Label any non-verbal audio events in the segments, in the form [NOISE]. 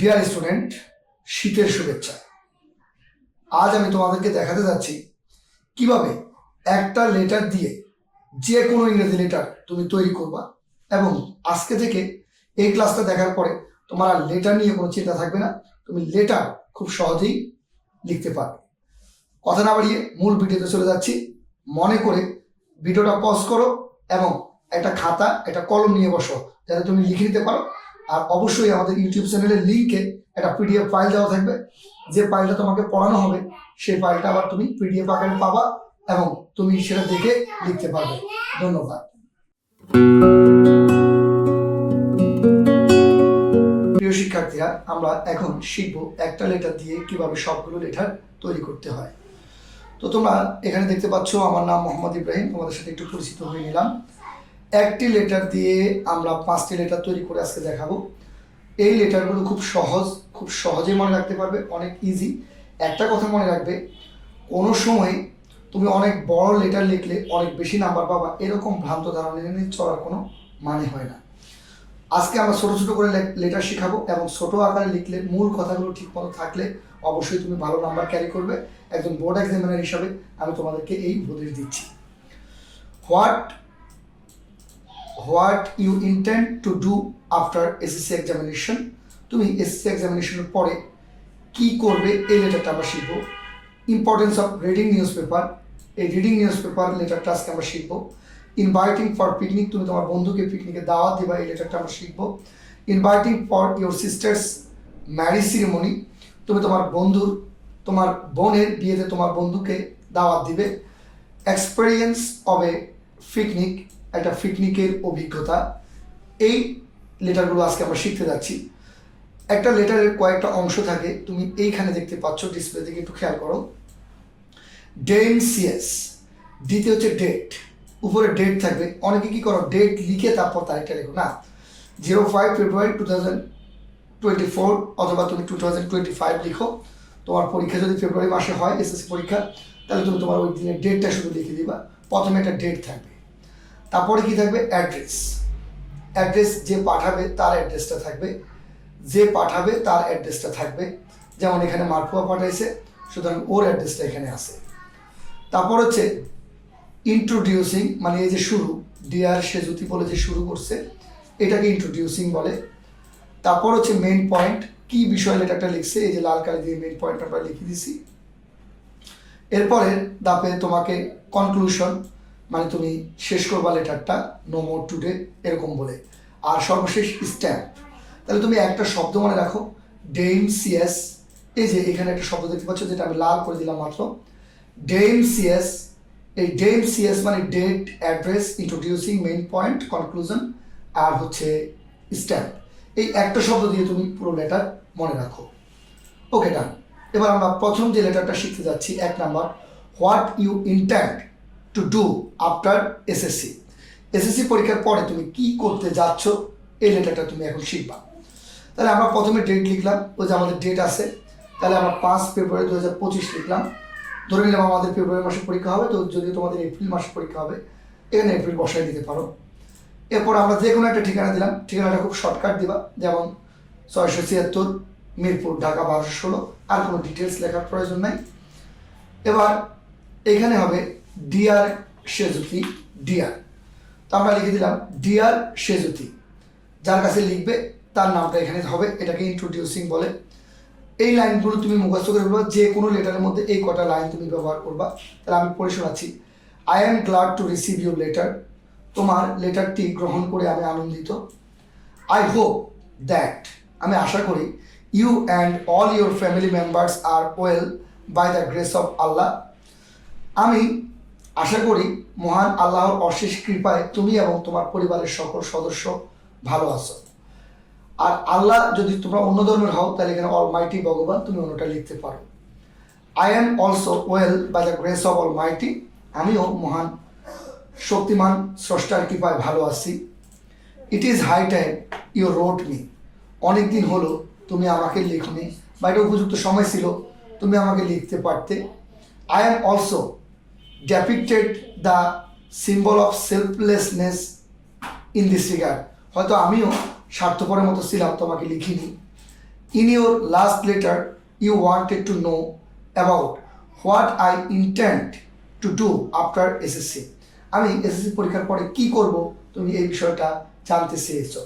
Dear student শীতের শুভেচ্ছা। আজ আমি তোমাদেরকে দেখাতে যাচ্ছি কীভাবে একটা লেটার দিয়ে যে কোনো ইংরেজি লেটার তুমি তৈরি করবা এবং আজকে থেকে এই ক্লাসটা দেখার পরে তোমার আর লেটার নিয়ে কোনো চিন্তা থাকবে না, তুমি লেটার খুব সহজেই লিখতে পারবে। কথা না বাড়িয়ে মূল ভিডিওতে চলে যাচ্ছি। মনে করে ভিডিওটা পজ করো এবং একটা খাতা, একটা কলম নিয়ে বসো, যাতে তুমি লিখে নিতে পারো। আর অবশ্যই আমাদের ইউটিউব চ্যানেলের লিঙ্কে একটা পিডিএফ ফাইল দেওয়া থাকবে। যে ফাইলটা তোমাকে পড়ানো হবে, সেই ফাইলটা আবার তুমি পিডিএফ আকারে পাবা এবং তুমি সেটা দেখে লিখতে পারবে। ধন্যবাদ। প্রিয় শিক্ষার্থীরা, আমরা এখন শিখব একটা লেটার দিয়ে কীভাবে সবগুলো লেটার তৈরি করতে হয়। তো তোমরা এখানে দেখতে পাচ্ছ, আমার নাম মোহাম্মদ ইব্রাহিম, তোমাদের সাথে একটু পরিচিত হয়ে নিলাম। একটি লেটার দিয়ে আমরা পাঁচটি লেটার তৈরি করে আজকে দেখাবো। এই লেটারগুলো খুব সহজ, খুব সহজে মনে রাখতে পারবে, অনেক ইজি একটা কথা মনে রাখবে, কোনো সময় তুমি অনেক বড় লেটার লিখলে অনেক বেশি নাম্বার পাবা, এরকম ভ্রান্ত ধারণা নিয়ে চলার কোনো মানে হয় না। আজকে আমরা ছোটো ছোটো করে লেটার শেখাবো এবং ছোটো আকারে লিখলে মূল কথাগুলো ঠিক মতো থাকলে অবশ্যই তুমি ভালো নাম্বার ক্যারি করবে। একজন বোর্ড এক্সামিনার হিসাবে আমি তোমাদেরকে এই উপদেশ দিচ্ছি। What what you intend to do after SSC examination, তুমি এসএসসি এক্সামিনেশনের পরে কি করবে এই লেটারটা আমরা শিখব। Importance of reading newspaper এই রিডিং নিউজ পেপার লেটারটা আজকে আমরা শিখব। ইনভাইটিং ফর পিকনিক, তুমি তোমার বন্ধুকে পিকনিকে দাওয়াত দিবা, এই লেটারটা আমরা শিখব। Inviting for your sister's, marriage ceremony, তুমি তোমার বন্ধুর, তোমার বোনের বিয়েতে তোমার বন্ধুকে দাওয়াত দিবে। এক্সপেরিয়েন্স অফ এ পিকনিক একটা পিকনিকের অভিজ্ঞতা। এই লেটারগুলো আজকে আমরা শিখতে যাচ্ছি। একটা লেটারের কয়েকটা অংশ থাকে, তুমি এইখানে দেখতে পাচ্ছ ডিসপ্লে থেকে একটু খেয়াল করো। ডেন সিএস ডিতে হচ্ছে ডেট উপরে ডেট থাকবে। অনেকে কি করো ডেট লিখে তারপর তারিখটা লেখো। না zero five February two thousand twenty four অথবা তুমি টু থাউজেন্ড টোয়েন্টি ফাইভ লিখো। তোমার পরীক্ষা যদি ফেব্রুয়ারি মাসে হয় এসএসসি পরীক্ষা, তাহলে তুমি তোমার ওই দিনের ডেটটা শুধু লিখে দিবা। প্রথমে একটা ডেট থাকবে। তারপরে কি থাকবে? অ্যাড্রেস অ্যাড্রেস যে পাঠাবে, তার অ্যাড্রেসটা থাকবে। যে পাঠাবে, তার অ্যাড্রেসটা থাকবে। যেমন এখানে মারফুয়া পাঠাইছে, সুতরাং ওর অ্যাড্রেসটা এখানে আছে। তারপর হচ্ছে ইন্ট্রোডিউসিং মানে এই যে শুরু ডিয়ার সেজুতি বলে যে শুরু করছে, এটাকে ইন্ট্রোডিউসিং বলে। তারপর হচ্ছে মেন পয়েন্ট কি বিষয় লেটারটা লিখছে, এই যে লাল কালি দিয়ে মেইন পয়েন্ট আমরা লিখে দিছি। এরপরে দাপে তোমাকে কনক্লুশন মানে তুমি শেষ করবা লেটারটা নো মোর টুডে এরকম বলে। আর সর্বশেষ স্ট্যাম্প তাহলে তুমি একটা শব্দ মনে রাখো ডেইম সিএস এই যে এখানে একটা শব্দ দেখতে পাচ্ছ, যেটা আমি লাল করে দিলাম মাত্র। ডেইম সিএস এই ডেইম সিএস মানে date address introducing main point conclusion আর হচ্ছে স্ট্যাম্প এই একটা শব্দ দিয়ে তুমি পুরো লেটার মনে রাখো। ওকে ডান এবার আমরা প্রথম যে লেটারটা শিখতে যাচ্ছি, এক number what you intend to do after SSC SSC পরীক্ষার পরে তুমি কি করতে যাচ্ছ এই লেটারটা তুমি এখন শিখবা। তাহলে আমরা প্রথমে ডেট লিখলাম, ওই যে আমাদের ডেট আছে। তাহলে আমরা পাঁচ ফেব্রুয়ারি দু হাজার পঁচিশ লিখলাম। ধরে নিলাম আমাদের ফেব্রুয়ারি মাসে পরীক্ষা হবে, তো যদি তোমাদের এপ্রিল মাসে পরীক্ষা হবে, এখানে এপ্রিল বসাই দিতে পারো। এরপর আমরা যে কোনো একটা ঠিকানা দিলাম, ঠিকানাটা খুব শর্টকাট দিবা, যেমন ছয়শো ছিয়াত্তর, মিরপুর, ঢাকা বারোশো ষোলো, আর কোনো ডিটেলস লেখার প্রয়োজন নাই। এবার এখানে হবে ডিয়ার সেজুতি, ডিয়ার। তো আমরা লিখে দিলাম, ডিয়ার সেজুতি। যার কাছে লিখবে, তার নামটা এখানে হবে, এটাকে ইন্ট্রোডিউসিং বলে। এই লাইনগুলো তুমি মুখস্থ করে ফেলবা যে কোনো লেটারের মধ্যে এই কটা লাইন তুমি ব্যবহার করবা। তাহলে আমি পড়ে শোনাচ্ছি। I am glad to receive your letter তোমার লেটারটি গ্রহণ করে আমি আনন্দিত। আই হোপ দ্যাট আমি আশা করি you and all your family members are well by the grace of Allah আমি আশা করি মহান আল্লাহর অশেষ কৃপায় তুমি এবং তোমার পরিবারের সকল সদস্য ভালো আছো। আর আল্লাহ যদি তোমরা অন্য ধর্মের হও, তাহলে এখানে অল মাইটি ভগবান তুমি অন্যটা লিখতে পারো। I am also well by the grace of almighty আমিও মহান, শক্তিমান, স্রষ্টার কৃপায় ভালো আছি। It is high time you wrote me অনেক দিন হলো তুমি আমাকে লিখনি। বা এটা উপযুক্ত সময় ছিল, তুমি আমাকে লিখতে পারতে। I am also depicted the symbol of selflessness in this regard হয়তো আমিও স্বার্থপরের মতো ছিলাম, তোমাকে লিখিনি। In your last letter, you wanted to know about what I intend to do after SSC আমি এসএসসি পরীক্ষার পরে কি করব, তুমি এই বিষয়টা জানতে চেয়েছো।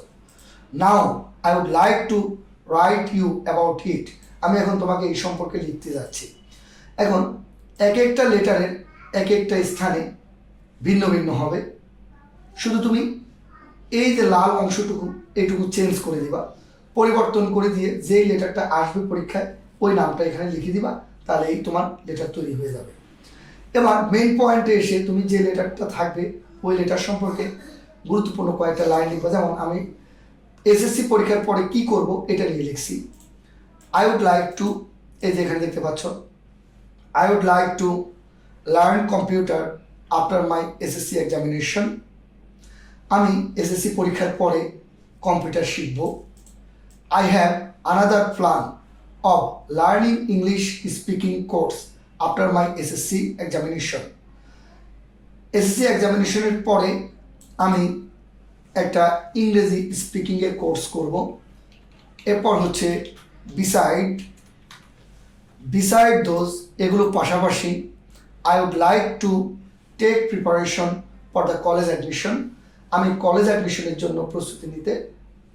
Now I would like to write you about it আমি এখন তোমাকে এই সম্পর্কে লিখতে যাচ্ছি। এখন, এক একটা লেটারের এক একটা স্থানে ভিন্ন ভিন্ন হবে। শুধু তুমি এই যে লাল অংশটুকু, এইটুকু চেঞ্জ করে দিবা, পরিবর্তন করে দিয়ে যেই লেটারটা আসবে পরীক্ষায়, ওই নামটা এখানে লিখে দিবা, তাহলে এই তোমার লেটার তৈরি হয়ে যাবে। এবার মেইন পয়েন্টে এসে তুমি যে লেটারটা থাকবে, ওই লেটার সম্পর্কে গুরুত্বপূর্ণ কয়েকটা লাইন লিখবা। যেমন আমি এসএসসি পরীক্ষার পরে কি করব, এটা নিয়ে লিখছি। আই উড লাইক টু এই যে এখানে দেখতে পাচ্ছ I would like to learn computer after my SSC examination আমি এসএসসি পরীক্ষার পরে কম্পিউটার শিখব। I have another plan of learning English speaking course after my SSC examination SSC এক্সামিনেশনের পরে আমি একটা ইংরেজি স্পিকিংয়ের কোর্স করব। এরপর হচ্ছে বিসাইড বিসাইড দোজ এগুলো পাশাপাশি I would like to take preparation for the college admission আমি কলেজ অ্যাডমিশনের জন্য প্রস্তুতি নিতে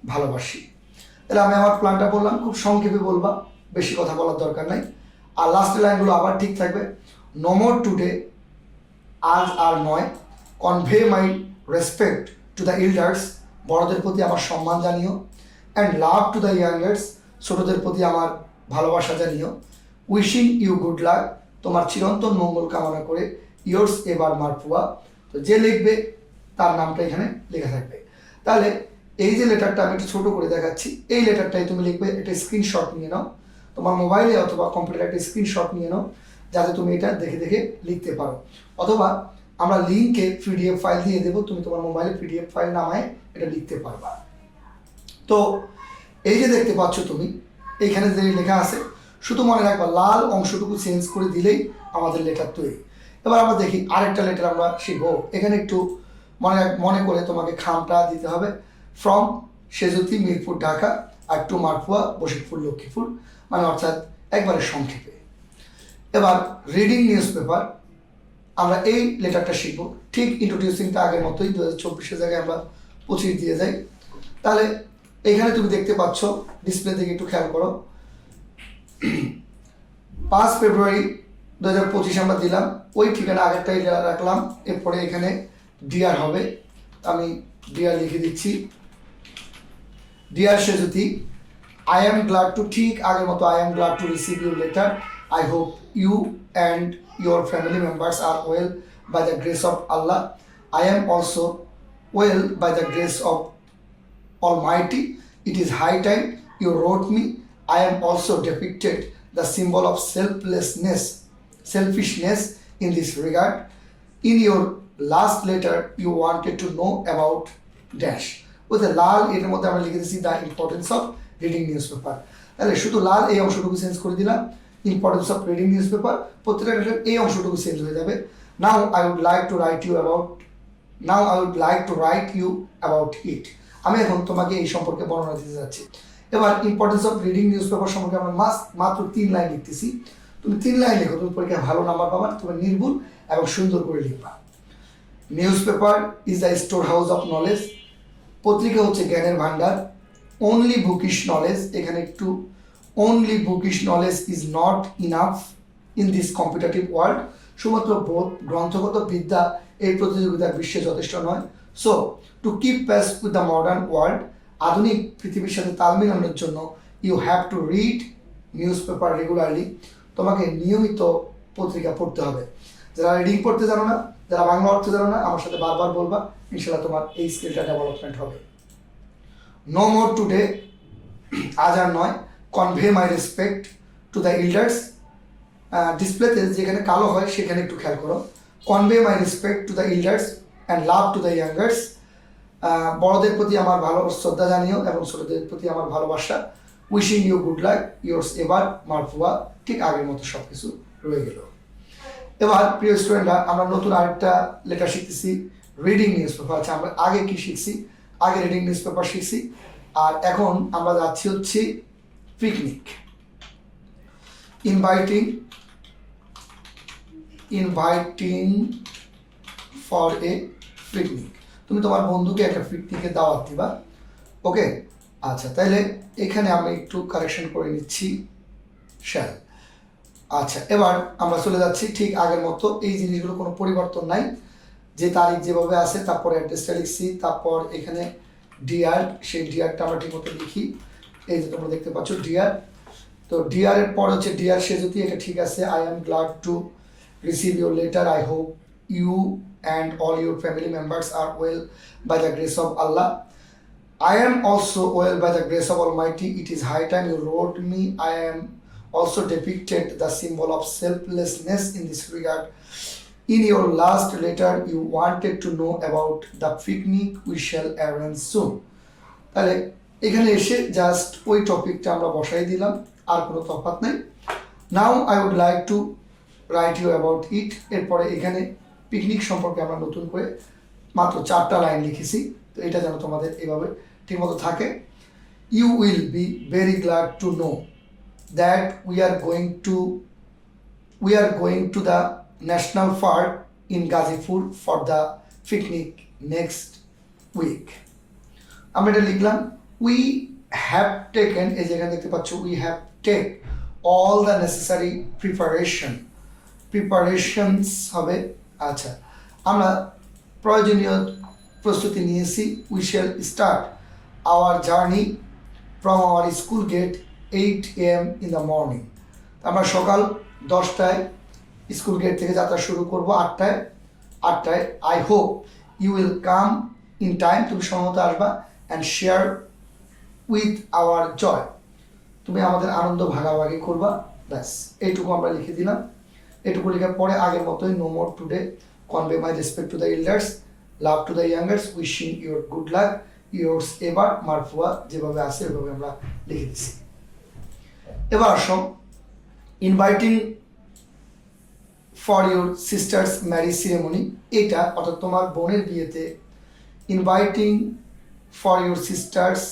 ভালোবাসি। তাহলে আমি আমার প্ল্যানটা বললাম, খুব সংক্ষেপে বলবা, বেশি কথা বলার দরকার নাই। আর লাস্টের লাইনগুলো আবার ঠিক থাকবে। নমোর টুডে আজ আর নয়। Convey my respect to the elders বড়দের প্রতি আমার সম্মান জানিও। And love to the youngers ছোটদের প্রতি আমার ভালোবাসা জানিও। উইশিং ইউ গুড লাক তোমার চিরন্তন মঙ্গল কামনা করে ইয়োর্স এবার মারফুয়া। তো যে লিখবে, তার নামটা এখানে লেখা থাকবে। তাহলে এই যে লেটারটা আমি একটু ছোট করে দেখাচ্ছি, এই লেটারটাই তুমি লিখবে একটা স্ক্রিনশট নিয়ে নাও। তোমার মোবাইলে অথবা কম্পিউটারে একটা স্ক্রিনশট নিয়ে নাও, যাতে তুমি এটা দেখে দেখে লিখতে পারো। অথবা আমরা লিঙ্কে পিডিএফ ফাইল দিয়ে দেবো, তুমি তোমার মোবাইলে পিডিএফ ফাইল নামায় এটা লিখতে পারবা। তো এই যে দেখতে পাচ্ছ তুমি এইখানে যে লেখা আছে শুধু মনে রাখবা, লাল অংশটুকু চেঞ্জ করে দিলেই আমাদের লেটার তৈরি। এবার আমরা দেখি আরেকটা লেটার আমরা শিখব। এখানে একটু মনে মনে করে তোমাকে খামটা দিতে হবে। ফ্রম সেজতি, মিরপুর, ঢাকা, আর টু মারফুয়া বশিকপুর লক্ষ্মীপুর মানে অর্থাৎ একবারে সংক্ষেপে। এবার রিডিং নিউজ পেপার আমরা এই লেটারটা শিখব। ঠিক ইন্ট্রোডিউসিংটা আগের মতোই দু হাজার চব্বিশের জায়গায় আমরা পঁচিশ দিয়ে যাই। তাহলে এখানে তুমি দেখতে পাচ্ছ ডিসপ্লে থেকে একটু খেয়াল করো। [CLEARS THROAT] পাঁচ ফেব্রুয়ারি দু হাজার পঁচিশ আমরা দিলাম। ওই ঠিকানা আগেরটাই রাখলাম। এরপরে এখানে ডিআর হবে। আমি ডিআর লিখে দিচ্ছি। Dear Sejuti I am glad to ঠিক আগের মতো I am glad to receive your letter I hope you and your family members are well by the grace of Allah I am also well by the grace of almighty it is high time you wrote me. I am also depicted the symbol of selflessness, selfishness in this regard. In your last letter, you wanted to know about dash. A লাল এর মধ্যে আমরা লিখে দিচ্ছি the importance of reading newspaper তাহলে শুধু লাল এই অংশটুকু চেঞ্জ করে দিলাম importance of reading newspaper প্রত্যেকটা এই অংশটুকু চেঞ্জ হয়ে যাবে now I would like to write you about now I would like to write you about it আমি এখন তোমাকে এই সম্পর্কে বর্ণনা দিতে যাচ্ছি এবার importance of reading newspaper সম্পর্কে আমরা মাত্র তিন লাইন লিখতেছি। তুমি তিন লাইন লেখো, তুমি পরীক্ষায় ভালো নাম্বার পাবা, তুমি নির্ভুল এবং সুন্দর করে লিখবা। Newspaper is the storehouse of knowledge পত্রিকা হচ্ছে জ্ঞানের ভান্ডার অনলি বুকিশ নলেজ এখানে একটু only bookish knowledge is not enough in this competitive world শুধুমাত্র বোধ, গ্রন্থগত বিদ্যা, এই প্রতিযোগিতার বিশ্বে যথেষ্ট নয়। So to keep pace with the modern world আধুনিক পৃথিবীর সাথে তাল মিলানোর জন্য you have to read newspaper regularly তোমাকে নিয়মিত পত্রিকা পড়তে হবে। যারা রিডিং পড়তে জানো না, যারা বাংলা অর্থ জানো না, আমার সাথে বারবার বলবা ইনশাল্লাহ তোমার এই স্কিলটা ডেভেলপমেন্ট হবে। নো মোর টুডে আজ আর নয়। Convey my respect to the elders ডিসপ্লেতে যেখানে কালো হয়, সেখানে একটু খেয়াল করো। Convey my respect to the elders and love to the youngers বড়দের প্রতি আমার ভালো শ্রদ্ধা জানিও এবং ছোটদের প্রতি আমার ভালোবাসা। Wishing you good luck yours এবার মারফুয়া, ঠিক আগের মতো সব কিছু রয়ে গেল। এবার, প্রিয় স্টুডেন্টরা আমরা নতুন আরেকটা লেটার শিখতেছি রিডিং নিউজ পেপার আচ্ছা আমরা আগে কি শিখছি? আগে রিডিং নিউজ পেপার শিখছি, আর এখন আমরা যাচ্ছি হচ্ছে picnic inviting inviting for a picnic তুমি তোমার বন্ধুকে একটা পিকনিকে দাওয়াত দিবা। ওকে আচ্ছা তাহলে এখানে আমি একটু কারেকশন করে নিচ্ছি। শ্যাল আচ্ছা এবার আমরা চলে যাচ্ছি ঠিক আগের মতো। এই জিনিসগুলো কোনো পরিবর্তন নাই। যে তারিখ যেভাবে আছে, তারপর অ্যাড্রেসটা লিখছি, তারপর এখানে ডিআর সেই ডিআরটা আমরা ঠিক মতো লিখি। এই যে তোমরা দেখতে পাচ্ছ ডিআর তো ডিআর এর পর হচ্ছে ডিআর সে যদি এটা ঠিক আছে I am glad to receive your letter I hope you and all your family members are well by the grace of Allah I am also well by the grace of Almighty. It is high time you wrote me. I am also depicted the symbol of selflessness in this regard. In your last letter, you wanted to know about the picnic we shall arrange soon. তাহলে এখানে এসে just ওই টপিকটা আমরা বসাই দিলাম আর কোনো তফাৎ নাই now I would like to write you about it এরপরে এখানে পিকনিক সম্পর্কে আমরা নতুন করে মাত্র চারটা লাইন লিখেছি। তো এটা যেন তোমাদের এভাবে ঠিকমতো থাকে। You will be very glad to know that we are going to we are going to the national park in Gazipur for the picnic next week আমরা এটা লিখলাম উই হ্যাভ টেকেন এই যেখানে দেখতে পাচ্ছ we have take all the necessary preparation preparations হবে আচ্ছা আমরা প্রয়োজনীয় প্রস্তুতি নিয়েছি। We shall start our journey from our school gate eight AM in the morning আমরা সকাল দশটায় স্কুল গেট থেকে যাত্রা শুরু করব, আটটায়। আটটায় I hope you will come in time তুমি সময়মতো আসবা and share with our joy তুমি আমাদের আনন্দ ভাগাভাগি করবা, ব্যাস, এইটুকু আমরা লিখে দিলাম। এটুকু লেখার পরে আগের মতোই no more today convey my respect to the elders love to the youngers wishing your good luck yours এবার মারফুয়া যেভাবে আছে ওইভাবে আমরা লিখে দিচ্ছি এবার আসো inviting for your sister's marriage ceremony এটা অর্থাৎ তোমার বোনের বিয়েতে inviting for your sister's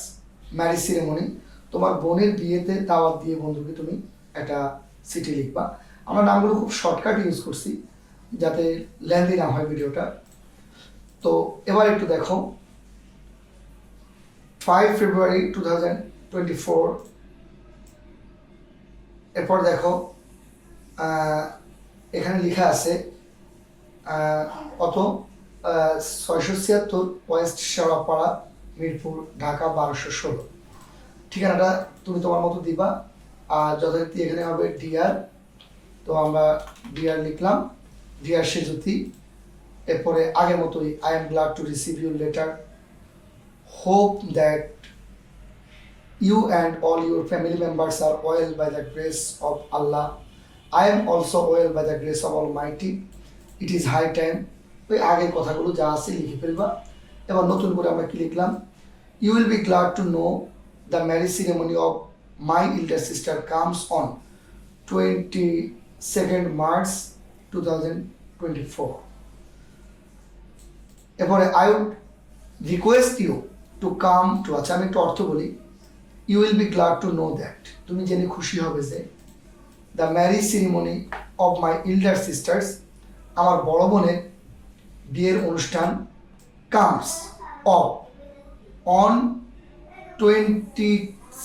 marriage ceremony তোমার বোনের বিয়েতে দাওয়াত দিয়ে বন্ধুকে তুমি একটা চিঠি লিখবা। আমরা নামগুলো খুব শর্টকাট ইউজ করছি, যাতে লেন্দি না হয় ভিডিওটা। তো এবার একটু দেখো। Five February two thousand twenty four এরপর দেখো এখানে লেখা আছে অত ছয়শো ছিয়াত্তর ওয়েস্ট শেওড়াপাড়া মিরপুর, ঢাকা, বারোশো ষোলো। ঠিকানাটা তুমি তোমার মতো দিবা, আর যথারীতি এখানে হবে ডিআর তো আমরা ডিআর লিখলাম। ডিআর সেজুতি। এরপরে আগের মতোই I am glad to receive your letter hope that you and all your family members are are by the grace of Allah I am also also by the grace of almighty it is high time ওই আগের কথাগুলো যা আছে লিখে ফেলবা। এবার নতুন করে আমরা কি লিখলাম? You will be glad to know the marriage ceremony of my elder sister comes on twenty second March two thousand twenty four এরপরে I would request you to come to আচ্ছা আমি একটু অর্থ বলি। You will be glad to know that তুমি জেনে খুশি হবে যে the marriage ceremony of my elder sister's আমার বড় বোনের বিয়ের অনুষ্ঠান comes of on twenty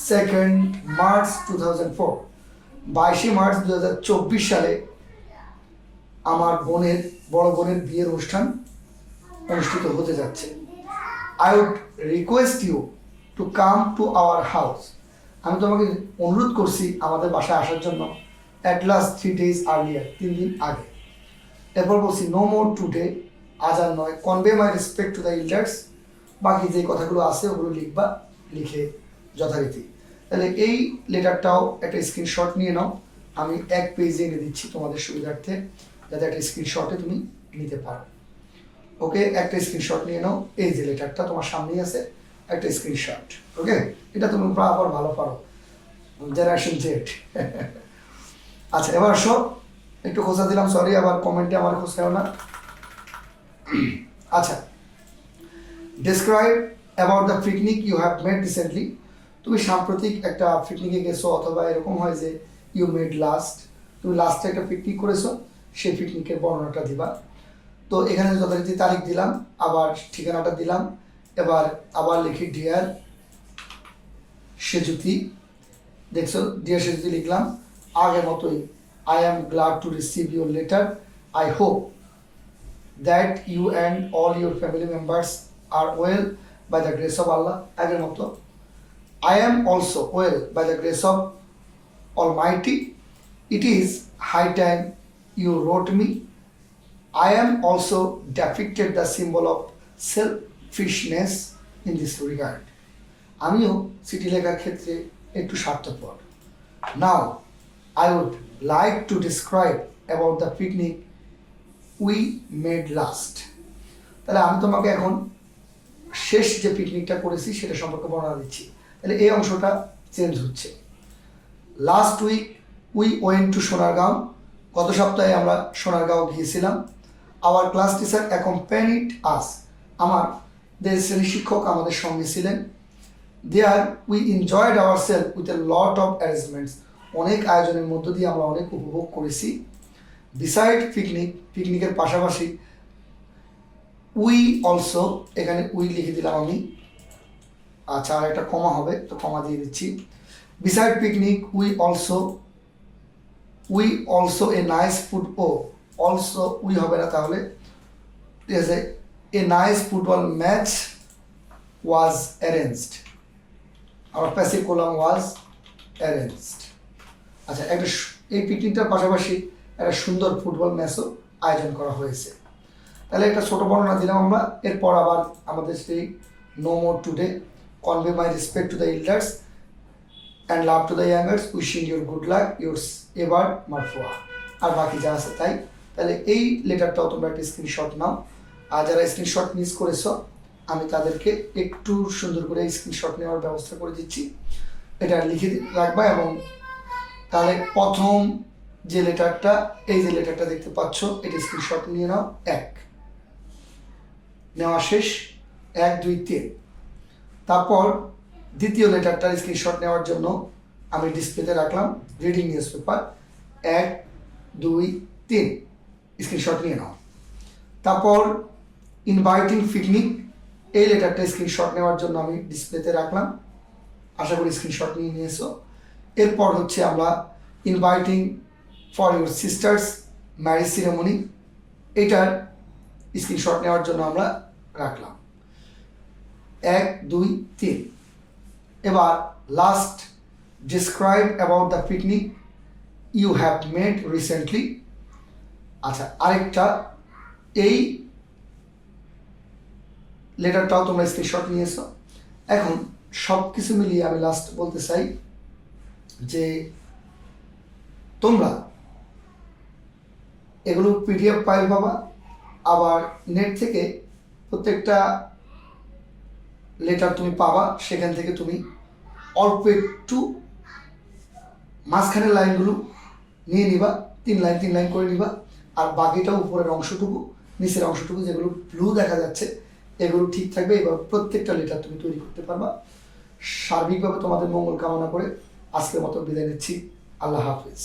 second March two thousand four বাইশে মার্চ দু হাজার চব্বিশ সালে আমার বোনের, বড় বোনের বিয়ের অনুষ্ঠান অনুষ্ঠিত হতে যাচ্ছে। I would request you to come to our house আমি তোমাকে অনুরোধ করছি আমাদের বাসায় আসার জন্য at last three days earlier তিন দিন আগে। এরপর বলছি নো মোর টুডে আজ আর নয়। Convey my respect to the elders বাকি যে কথাগুলো আছে, ওগুলো লিখবা, লিখে যথারীতি। তাহলে এই লেটারটাও একটা স্ক্রিনশট নিয়ে নাও। আমি এক পেজে এনে দিচ্ছি তোমাদের সুবিধার্থে, যাতে একটা স্ক্রিনশটে তুমি নিতে পারো। ওকে একটা স্ক্রিনশট নিয়ে নাও। এই যে লেটারটা তোমার সামনেই আছে, একটা স্ক্রিনশট ওকে এটা তুমি বরাবর ভালো পারো। জেনারেশন জেড [LAUGHS] আচ্ছা এবার আসো। একটু খোঁজা দিলাম সরি আবার কমেন্টে আমার খোঁজাও না। [CLEARS THROAT] আচ্ছা describe about the picnic you have made recently তুমি সাম্প্রতিক একটা পিকনিকে গেছো, অথবা এরকম হয় যে ইউ মেড লাস্ট তুমি লাস্টে একটা পিকনিক করেছ, সেই পিকনিকের বর্ণনাটা দিবা। তো এখানে যথারীতি তারিখ দিলাম, আবার ঠিকানাটা দিলাম, এবার আবার লিখি ডিয়ার সেজুতি দেখছ ডিয়ার সেজুতি লিখলাম, আগের মতোই I am glad to receive your letter I hope that you and all your family members are well by the grace of Allah আগের মতো। I am also well by the grace of Almighty. It is high time you wrote me. I am also depicted the symbol of selfishness in this regard. আমিও চিঠি লেখার ক্ষেত্রে একটু স্বার্থপর now I would like to describe about the picnic we made last তাহলে আমি তোমাকে এখন শেষ যে পিকনিকটা করেছি সেটা সম্পর্কে বর্ণনা দিচ্ছি তাহলে এই অংশটা চেঞ্জ হচ্ছে। Last week we went to Sonargaon গত সপ্তাহে আমরা সোনারগাঁও গিয়েছিলাম। Our class teacher accompanied us আমার দের শ্রেণি শিক্ষক আমাদের সঙ্গে ছিলেন। There we enjoyed our self with a lot of arrangements অনেক আয়োজনের মধ্য দিয়ে আমরা অনেক উপভোগ করেছি। বিসাইড পিকনিক পিকনিকের পাশাপাশি উই অলসো এখানে উই লিখে দিলাম আমি। আচ্ছা আর একটা কমা হবে, তো কমা দিয়ে দিচ্ছি। Beside picnic we also we also a nice food O also we হবে না তাহলে। ঠিক আছে a nice football match was arranged আমার প্যাসিভ কলাম ওয়াজ অ্যারেঞ্জড আচ্ছা একটা এই পিকনিকটার পাশাপাশি একটা সুন্দর ফুটবল ম্যাচও আয়োজন করা হয়েছে। তাহলে একটা ছোট বর্ণনা দিলাম আমরা, এরপর আবার আমাদের সেই no more today convey my respect to the elders and love to the youngers wishing your good luck yours এবার মারফুয়া আর বাকি যা আছে তাই। তাহলে এই লেটারটাও তোমরা একটা স্ক্রিনশট নাও। আর যারা স্ক্রিনশট মিস করেছ, আমি তাদেরকে একটু সুন্দর করে স্ক্রিনশট নেওয়ার ব্যবস্থা করে দিচ্ছি। এটা লিখে রাখবা এবং তাহলে প্রথম যে লেটারটা এই যে লেটারটা দেখতে পাচ্ছ, এটা স্ক্রিনশট নিয়ে নাও। এক। নেওয়া শেষ। এক, দুই, তিন। তারপর দ্বিতীয় লেটারটার স্ক্রিনশট নেওয়ার জন্য আমি ডিসপ্লেতে রাখলাম রিডিং নিউজ পেপার এক, দুই, তিন। স্ক্রিনশট নিয়ে নাও। তারপর ইনভাইটিং পিকনিক এই লেটারটা স্ক্রিনশট নেওয়ার জন্য আমি ডিসপ্লেতে রাখলাম। আশা করি স্ক্রিনশট নিয়ে নিয়েছো। এরপর হচ্ছে আমরা inviting for your sister's marriage ceremony এটার স্ক্রিনশট নেওয়ার জন্য আমরা রাখলাম। এক, দুই, তিন। এবার last describe about the picnic you have made recently আচ্ছা আরেকটা, এই লেটারটাও তোমরা স্ক্রিনশট নিয়েছো। এখন সব কিছু মিলিয়ে আমি লাস্ট বলতে চাই যে তোমরা এগুলো পিডিএফ ফাইল পাবা, আবার নেট থেকে প্রত্যেকটা লেটার তুমি পাবা, সেখান থেকে তুমি অল্প একটু মাঝখানের লাইনগুলো নিয়ে নিবা, তিন লাইন তিন লাইন করে নিবা, আর বাকিটা উপরের অংশটুকু, নিচের অংশটুকু যেগুলো ব্লু দেখা যাচ্ছে, এগুলো ঠিক থাকবে, এবার প্রত্যেকটা লেটার তুমি তৈরি করতে পারবা। সার্বিকভাবে তোমাদের মঙ্গল কামনা করে আজকের মতো বিদায় নিচ্ছি। আল্লাহ হাফিজ।